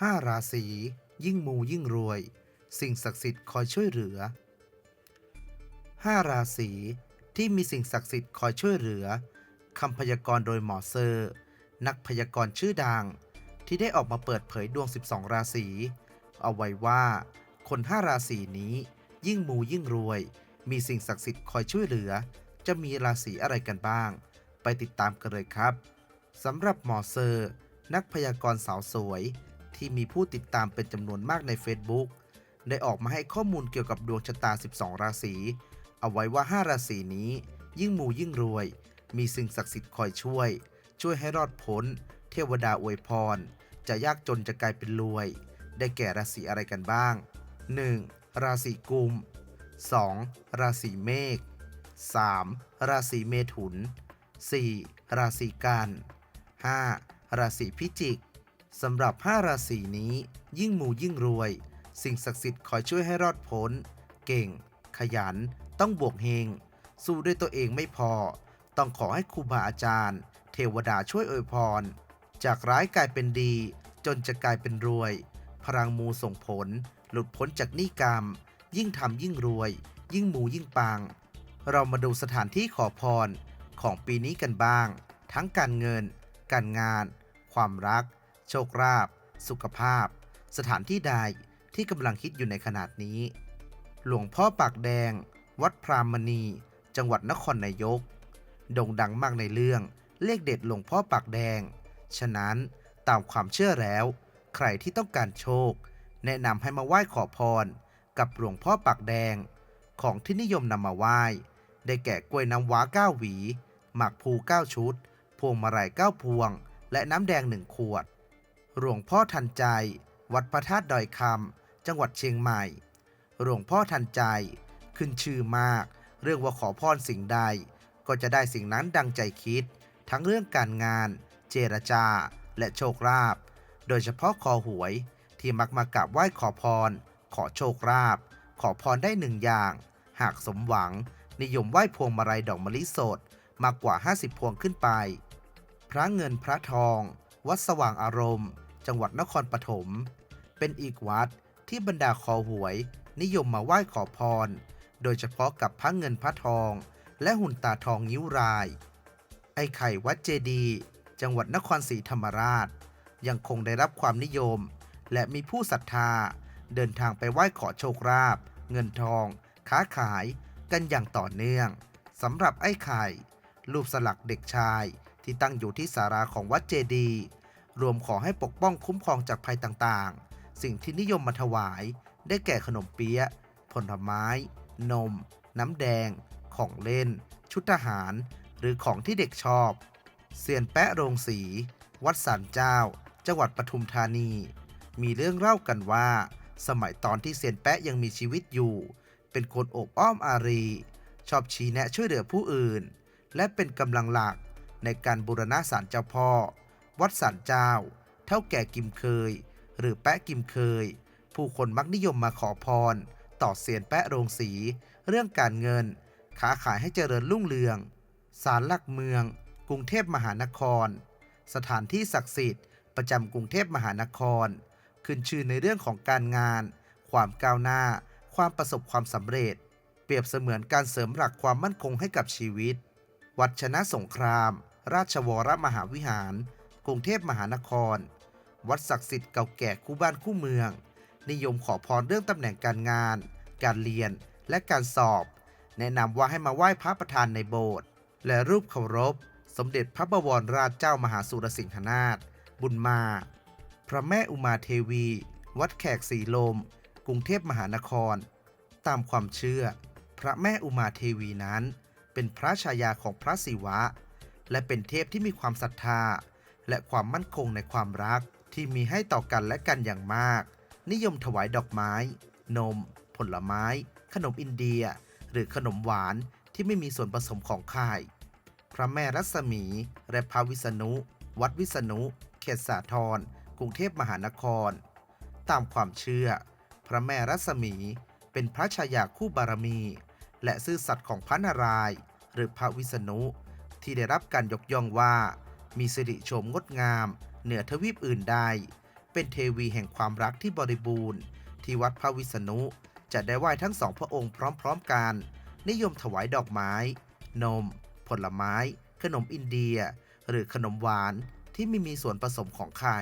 ห้าราศี ยิ่งมูยิ่งรวย สิ่งศักดิ์สิทธิ์คอยช่วยเหลือห้าราศีที่มีสิ่งศักดิ์สิทธิ์คอยช่วยเหลือคำพยากรณ์โดยหมอเซอร์ นักพยากรณ์ชื่อดัง ที่ได้ออกมาเปิดเผยดวง 12 ราศี เอาไว้ว่า คนห้าราศีนี้ ยิ่งมูยิ่งรวย มีสิ่งศักดิ์สิทธิ์คอยช่วยเหลือ จะมีราศีอะไรกันบ้าง ไปติดตามกันเลยครับสำหรับหมอเซอร์ นักพยากรณ์สาวสวย ที่มีผู้ติดตามเป็นจำนวนมากใน Facebook ได้ออกมาให้ข้อมูลเกี่ยวกับดวงชะตา 12 ราศี เอาไว้ว่า 5 ราศีนี้ ยิ่งมูยิ่งรวย มีสิ่งศักดิ์สิทธิ์คอยช่วย ช่วยให้รอดพ้น เทวดาอวยพร จะยากจนจะกลายเป็นรวย ได้แก่ราศีอะไรกันบ้าง 1. ราศีกุม 2. ราศีเมษ 3. ราศีเมถุน 4. ราศีกัน 5. ราศีพิจิก สำหรับ 5 ราศีนี้ ยิ่งมูยิ่งรวย สิ่งศักดิ์สิทธิ์คอยช่วยให้รอดพ้น เก่ง ขยัน ต้องบวกเฮง สู้ด้วยตัวเองไม่พอ ต้องขอให้ครูบาอาจารย์ เทวดาช่วยอวยพร จากร้ายกลายเป็นดี จนจะกลายเป็นรวย พลังมูส่งผล หลุดพ้นจากหนี้กรรม ยิ่งทำยิ่งรวย ยิ่งมูยิ่งปัง เรามาดูสถานที่ขอพรของปีนี้กันบ้าง ทั้งการเงิน การงาน ความรัก โชคลาภสุขภาพ สถานที่ใดที่กำลังคิดอยู่ในขนาดนี้ หลวงพ่อปากแดง วัดพรามณี จังหวัดนครนายก โด่งดังมากในเรื่องเลขเด็ดหลวงพ่อปากแดง ฉะนั้นตามความเชื่อแล้ว ใครที่ต้องการโชค แนะนำให้มาไหว้ขอพร กับหลวงพ่อปากแดง ของที่นิยมนำมาไหว้ ได้แก่กล้วยน้ำว้าเก้าหวี หมากภูเก้าชุด พวงมาลัยเก้าพวง และน้ำแดงหนึ่งขวด หลวงพ่อทันใจ วัดพระธาตุดอยคำจังหวัดเชียงใหม่ หลวงพ่อทันใจ ขึ้นชื่อมาก เรื่องว่าขอพรสิ่งใด ก็จะได้สิ่งนั้นดังใจคิด ทั้งเรื่องการงาน เจรจา และโชคลาภ โดยเฉพาะคอหวย ที่มักมากราบไหว้ขอพร ขอโชคลาภ ขอพรได้หนึ่งอย่าง หากสมหวัง นิยมไหว้พวงมาลัยดอกมะลิสดมากกว่า 50 พวงขึ้นไป พระเงินพระทอง วัดสว่างอารมณ์ จังหวัดนครปฐม เป็นอีกวัดที่บรรดาคอหวย นิยมมาไหว้ขอพร โดยเฉพาะกับพระเงินพระทอง และหุ่นตาทองนิ้วราย ไอ้ไข่วัดเจดี จังหวัดนครศรีธรรมราช ยังคงได้รับความนิยม และมีผู้ศรัทธา เดินทางไปไหว้ขอโชคลาภเงินทอง ค้าขายกันอย่างต่อเนื่องสำหรับไอ้ไข่รูปสลักเด็กชายที่ตั้งอยู่ที่สาราของวัดเจดีย์ รวมขอให้ปกป้องคุ้มครองจากภัยต่างๆ สิ่งที่นิยมมาถวาย ได้แก่ขนมเปี๊ยะ ผลไม้ นม น้ำแดง ของเล่น ชุดทหาร หรือของที่เด็กชอบเซียนแปะโรงสี วัดสันเจ้า จังหวัดปทุมธานี มีเรื่องเล่ากันว่า สมัยตอนที่เซียนแปะยังมีชีวิตอยู่ เป็นคนโอบอ้อมอารี ชอบชี้แนะช่วยเหลือผู้อื่น และเป็นกำลังหลักในการบูรณะศาลเจ้าพ่อ วัดสันเจ้า เท่าแก่กิมเคย หรือแปะกิมเคย ผู้คนมักนิยมมาขอพร ต่อเซียนแปะโรงสี เรื่องการเงิน ค้าขายให้เจริญรุ่งเรืองศาลหลักเมือง กรุงเทพมหานคร สถานที่ศักดิ์สิทธิ์ ประจำกรุงเทพมหานคร ขึ้นชื่อในเรื่องของการงาน ความก้าวหน้า ความประสบความสำเร็จ เปรียบเสมือนการเสริมหลักความมั่นคงให้กับชีวิต วัดชนะสงคราม ราชวรมหาวิหาร กรุงเทพมหานคร วัดศักดิ์สิทธิ์เก่าแก่คู่บ้านคู่เมือง นิยมขอพรเรื่องตำแหน่งการงาน การเรียนและการสอบ แนะนำว่าให้มาไหว้พระประธานในโบสถ์และรูปเคารพ สมเด็จพระบวรราชเจ้ามหาสุรสิงหนาถบุญมา พระแม่อุมาเทวี วัดแขกสีลม กรุงเทพมหานคร ตามความเชื่อ พระแม่อุมาเทวีนั้น เป็นพระชายาของพระศิวะ และเป็นเทพที่มีความศรัทธา และความมั่นคงในความรักที่มีให้ต่อกันและกันอย่างมาก นิยมถวายดอกไม้ นม ผลไม้ ขนมอินเดีย หรือขนมหวานที่ไม่มีส่วนผสมของไข่ พระแม่รัศมี และพระวิษณุ วัดวิษณุ เขตสาทรกรุงเทพมหานคร ตามความเชื่อ พระแม่รัศมี เป็นพระชายาคู่บารมี และซื่อสัตย์ของพระนารายณ์หรือพระวิษณุ ที่ได้รับการยกย่องว่า มีสิริโฉมงดงาม เหนือทวีปอื่นใด เป็นเทวีแห่งความรักที่บริบูรณ์ ที่วัดพระวิษณุ จะได้ไหว้ทั้งสองพระองค์พร้อมๆกัน นิยมถวายดอกไม้ นม ผลไม้ ขนมอินเดีย หรือขนมหวานที่ไม่มีส่วนผสมของไข่